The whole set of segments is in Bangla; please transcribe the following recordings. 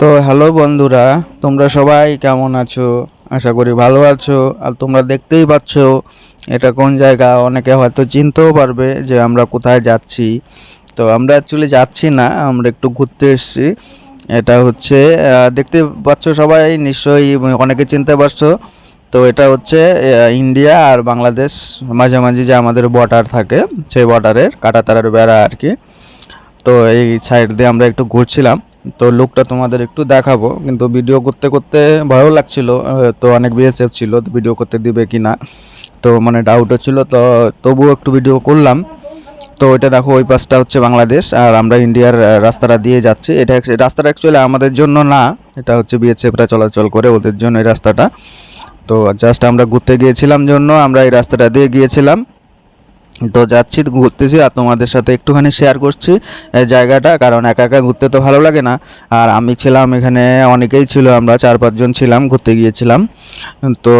তো হ্যালো বন্ধুরা, তোমরা সবাই কেমন আছো? আশা করি ভালো আছো। আর তোমরা দেখতেই পাচ্ছ এটা কোন জায়গা? অনেকে হয়তো চিনতেও পারবে যে আমরা কোথায় যাচ্ছি। তো আমরা অ্যাকচুয়ালি যাচ্ছি না, আমরা একটু ঘুরতে এসেছি। এটা হচ্ছে দেখতে পাচ্ছ সবাই, নিশ্চয়ই অনেকে চিনতে পারছ। তো এটা হচ্ছে ইন্ডিয়া আর বাংলাদেশ। মাঝামাঝি যে আমাদের বর্ডার থাকে, সেই বর্ডারের কাটাতারের বেড়া আর কি। তো এই সাইড দিয়ে আমরা একটু ঘুরছিলাম। তো লুকটা তোমাদের একটু দেখাবো, কিন্তু ভিডিও করতে করতে ভয়ও লাগছিল তো অনেক বিএসএফ ছিল ভিডিও করতে দিবে কি না, তো মানে ডাউটও ছিল, তো তবুও একটু ভিডিও করলাম। তো এটা দেখো, ওই পাশটা হচ্ছে বাংলাদেশ, আর আমরা ইন্ডিয়ার রাস্তাটা দিয়ে যাচ্ছি। এটা রাস্তাটা অ্যাকচুয়ালি আমাদের জন্য না, এটা হচ্ছে বিএসএফরা চলাচল করে ওদের জন্য এই রাস্তাটা। তো জাস্ট আমরা ঘুরতে গিয়েছিলাম জন্য আমরা এই রাস্তাটা দিয়ে গিয়েছিলাম। তো যাচ্ছি, ঘুরতেছি আর তোমাদের সাথে একটুখানি শেয়ার করছি এই জায়গাটা, কারণ একা একা ঘুরতে তো ভালো লাগে না। আর আমি ছিলাম এখানে, অনেকেই ছিল, আমরা চার পাঁচজন ছিলাম, ঘুরতে গিয়েছিলাম। তো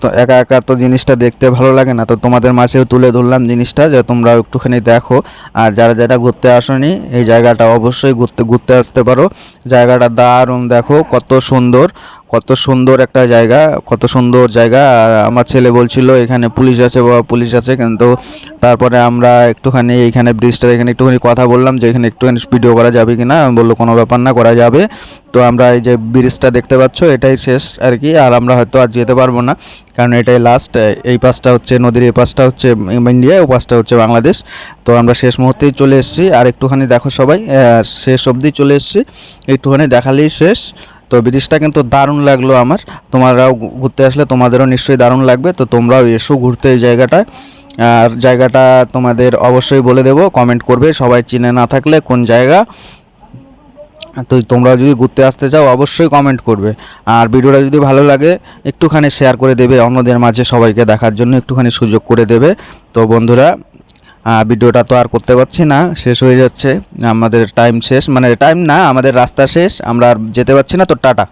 তো একা একা তো জিনিসটা দেখতে ভালো লাগে না। তো তোমাদের মাঝেও তুলে ধরলাম জিনিসটা, যে তোমরা একটুখানি দেখো। আর যারা যারা ঘুরতে আসনি, এই জায়গাটা অবশ্যই ঘুরতে ঘুরতে আসতে পারো। জায়গাটা দারুণ, দেখো, কত সুন্দর। কত সুন্দর একটা জায়গা, কত সুন্দর জায়গা। আর আমার ছেলে বলছিল, এখানে পুলিশ আছে বা পুলিশ আছে। কিন্তু তারপরে আমরা একটুখানি এইখানে ব্রিজটার এখানে একটুখানি কথা বললাম যে, এখানে একটুখানি ভিডিও করা যাবে কি না? বলল, কোনো ব্যাপার না, করা যাবে। তো আমরা এই যে ব্রিজটা দেখতে পাচ্ছ, এটাই শেষ আর কি। আর আমরা হয়তো আর যেতে পারব না, কারণ এটাই লাস্ট এই পাশটা হচ্ছে নদীর, এই পাশটা হচ্ছে ইন্ডিয়া, ও পাশটা হচ্ছে বাংলাদেশ। তো আমরা শেষ মুহূর্তেই চলে এসেছি। আর একটুখানি দেখো সবাই শেষ অবধি চলে এসেছি। একটুখানি দেখালেই শেষ। তো ব্রিজটা কিন্তু দারুণ লাগল আমার। তোমরাও ঘুরতে আসলে তোমাদেরও নিশ্চয়ই দারুণ লাগবে। তো তোমরাও এসো ঘুরতে এই জায়গাটায়। আর জায়গাটা তোমাদের অবশ্যই বলে দেবো কমেন্ট করবে। সবাই চিনে না থাকলে কোন জায়গা। তো তোমরা যদি ঘুরতে আসতে চাও, অবশ্যই কমেন্ট করবে। আর ভিডিওটা যদি ভালো লাগে, একটুখানি শেয়ার করে দেবে। অন্যদের মাঝে সবাইকে দেখার জন্য একটুখানি সুযোগ করে দেবে। তো বন্ধুরা ভিডিওটা তো আর করতে পারছি না। শেষ হয়ে যাচ্ছে। আমাদের টাইম শেষ। মানে টাইম না, আমাদের রাস্তা শেষ। আমরা আর যেতে পারছি না, তো টাটা।